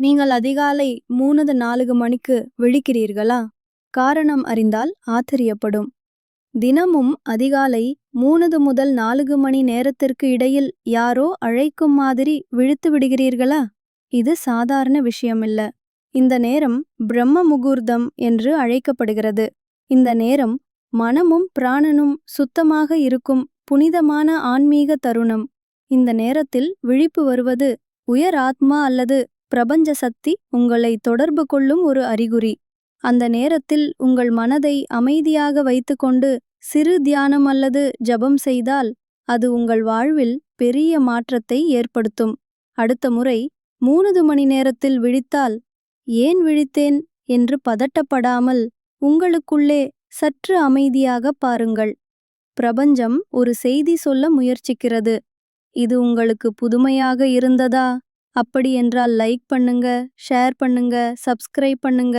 நீங்கள் அதிகாலை மூணது நான்கு மணிக்கு விழிக்கிறீர்களா? காரணம் அறிந்தால் ஆச்சரியப்படும். தினமும் அதிகாலை மூணது முதல் நான்கு மணி நேரத்திற்கு இடையில் யாரோ அழைக்கும் மாதிரி விழித்து விடுகிறீர்களா? இது சாதாரண விஷயமில்ல. இந்த நேரம் பிரம்ம முகூர்த்தம் என்று அழைக்கப்படுகிறது. இந்த நேரம் மனமும் பிராணனும் சுத்தமாக இருக்கும் புனிதமான ஆன்மீக தருணம். இந்த நேரத்தில் விழிப்பு வருவது உயர் ஆத்மா அல்லது பிரபஞ்ச சக்தி உங்களை தொடர்பு கொள்ளும் ஒரு அறிகுறி. அந்த நேரத்தில் உங்கள் மனதை அமைதியாக வைத்துக்கொண்டு சிறு தியானம் அல்லது ஜபம் செய்தால் அது உங்கள் வாழ்வில் பெரிய மாற்றத்தை ஏற்படுத்தும். அடுத்த முறை மூணது மணி நேரத்தில் விழித்தால் ஏன் விழித்தேன்? என்று பதட்டப்படாமல் உங்களுக்குள்ளே சற்று அமைதியாக பாருங்கள். பிரபஞ்சம் ஒரு செய்தி சொல்ல முயற்சிக்கிறது. இது உங்களுக்கு புதுமையாக இருந்ததா? அப்படி என்றால் லைக் பண்ணுங்க ஷேர் பண்ணுங்க சப்ஸ்கிரைப் பண்ணுங்க.